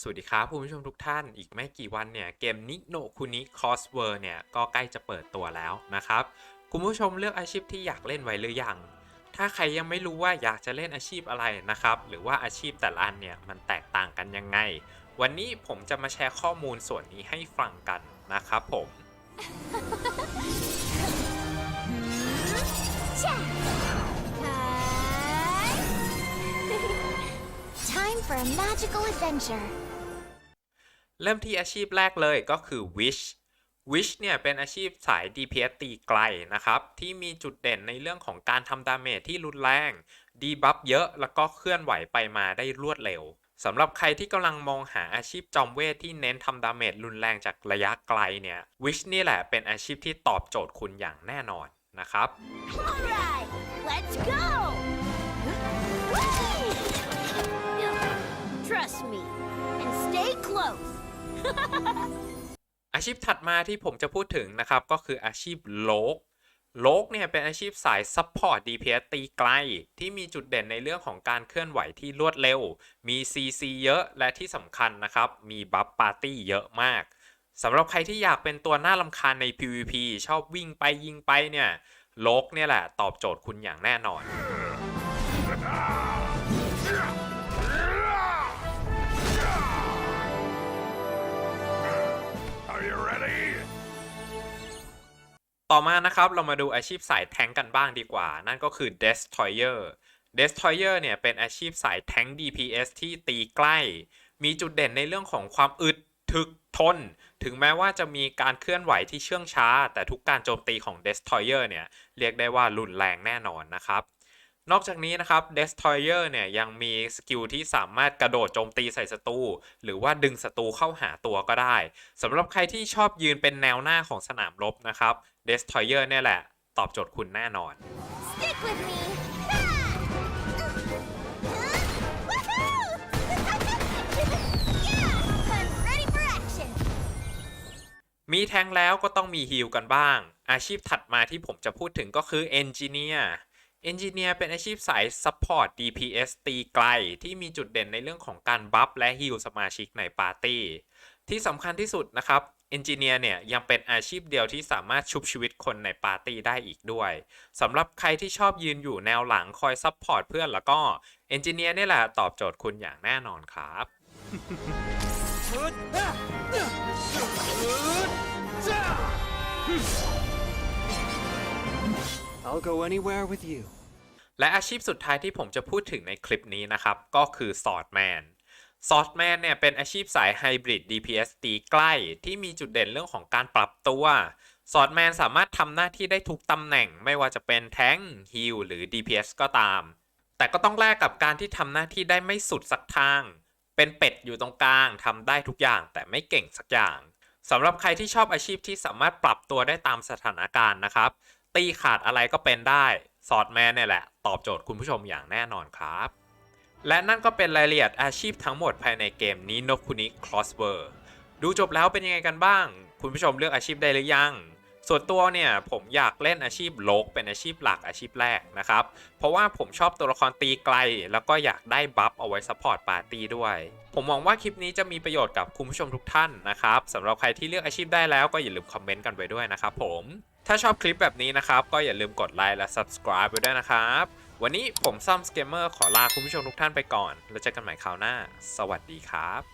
สวัสดีครับคุณผู้ชมทุกท่านอีกไม่กี่วันเนี่ยเกมนิโนคุนิคอสเวอร์เนี่ยก็ใกล้จะเปิดตัวแล้วนะครับ คุณผู้ชมเลือกอาชีพที่อยากเล่นไว้หรือยัง ถ้าใครยังไม่รู้ว่าอยากจะเล่นอาชีพอะไรนะครับ หรือว่าอาชีพแต่ละอันเนี่ยมันแตกต่างกันยังไง วันนี้ผมจะมาแชร์ข้อมูลส่วนนี้ให้ฟังกันนะครับผม Time for a magical adventure. เริ่มที่อาชีพแรกเลยก็คือ Wish Wish เนี่ยเป็นอาชีพสาย DPS ตีไกลนะครับ ที่มีจุดเด่นในเรื่องของการทำดาเมจที่รุนแรง ดีบัฟเยอะแล้วก็เคลื่อนไหวไปมาได้รวดเร็วสำหรับใครที่กำลังมองหาอาชีพจอมเวทที่เน้นทำดาเมจรุนแรงจากระยะไกลเนี่ย Wish นี่แหละเป็นอาชีพที่ตอบโจทย์คุณอย่างแน่นอนนะครับ Alright, let's go! Trust me and. อาชีพถัดมาที่ผมจะพูดถึงนะครับ ก็คืออาชีพโลกโลกเนี่ยเป็นอาชีพสายซัพพอร์ต DPS ตีไกล ที่มีจุดเด่นในเรื่องของการเคลื่อนไหวที่รวดเร็ว มี CC เยอะและที่สำคัญนะครับ มีบัฟปาร์ตี้เยอะมากสำหรับใครที่อยากเป็นตัวน่าลำคาญใน PVP ชอบวิ่งไปยิงไปเนี่ยโลกเนี่ยแหละ ตอบโจทย์คุณอย่างแน่นอน ต่อมานะครับเรามาดูอาชีพสายแทงกันบ้างดีกว่า นั่นก็คือ Destroyer Destroyer เนี่ยเป็นอาชีพสายแทง DPS ที่ตีใกล้ มีจุดเด่นในเรื่องของความอึดถึกทน ถึงแม้ว่าจะมีการเคลื่อนไหวที่เชื่องช้า แต่ทุกการโจมตีของ Destroyer เนี่ยเรียกได้ว่ารุนแรงแน่นอนนะครับ นอกจากนี้นะครับ Destroyer เนี่ยยังมีสกิลที่สามารถกระโดดโจมตีใส่ศัตรูหรือว่าดึงศัตรูเข้าหาตัวก็ได้สำหรับใครที่ชอบยืนเป็นแนวหน้าของสนามรบนะครับ Destroyer เนี่ยแหละ ตอบโจทย์คุณแน่นอน Stick with me. yeah, I'm ready for action. มีแทงแล้วก็ต้องมีฮีลกันบ้าง อาชีพถัดมาที่ผมจะพูดถึงก็คือเอนจิเนียร์ เอนจิเนียร์เป็นอาชีพสาย Support DPS ตีไกล ที่มีจุดเด่นในเรื่องของการบัฟและฮีลสมาชิกในปาร์ตี้ ที่สำคัญที่สุดนะครับเอนจิเนียร์เนี่ยยังเป็นอาชีพเดียวที่สามารถชุบชีวิตคนในปาร์ตี้ได้อีกด้วยสำหรับใครที่ชอบยืนอยู่แนวหลังคอยซัพพอร์ตเพื่อนแล้วก็เอนจิเนียร์นี่แหละตอบโจทย์คุณอย่างแน่นอนครับ I'll go anywhere with you. และอาชีพสุดท้ายที่ผมจะพูดถึงในคลิปนี้นะครับ ก็คือสอดแมนสอดแมนเนี่ยเป็นอาชีพสายไฮบริด DPS ตีใกล้ที่มีจุดเด่นเรื่องของการปรับตัวสอดแมนสามารถทำหน้าที่ได้ทุกตำแหน่ง ไม่ว่าจะเป็นแทงฮิลหรือ DPS ก็ตาม แต่ก็ต้องแลกกับการที่ทำหน้าที่ได้ไม่สุดสักทาง เป็นเป็ดอยู่ตรงกลางทำได้ทุกอย่างแต่ไม่เก่งสักอย่างสำหรับใครที่ชอบอาชีพที่สามารถปรับตัวได้ตามสถานการณ์นะครับ ตีขาดอะไรก็เป็นได้สอดแมนเนี่ยแหละ ตอบโจทย์คุณผู้ชมอย่างแน่นอนครับ และนั่นก็เป็นรายละเอียดอาชีพทั้งหมดภายในเกมนี้นกคุนิ Crossword ดูจบแล้วเป็นยังไงกันบ้าง คุณผู้ชมเลือกอาชีพได้หรือยัง ส่วนตัวเนี่ยผมอยากเล่นอาชีพโลกเป็นอาชีพหลักอาชีพแรกนะครับ เพราะว่าผมชอบตัวละครตีไกล แล้วก็อยากได้บัฟเอาไว้ซัพพอร์ตปาร์ตี้ด้วย ผมมองว่าคลิปนี้จะมีประโยชน์กับคุณผู้ชมทุกท่านนะครับสำหรับใครที่เลือกอาชีพได้แล้วก็อย่าลืมคอมเมนต์กันไว้ด้วยนะครับผม ถ้าชอบคลิปแบบนี้นะครับ ก็อย่าลืมกดไลค์และ subscribe ไว้ด้วยนะครับ วันนี้ผมซัมสเกมเมอร์ขอลาคุณผู้ชมทุกท่านไปก่อน แล้วเจอกันใหม่คราวหน้า สวัสดีครับ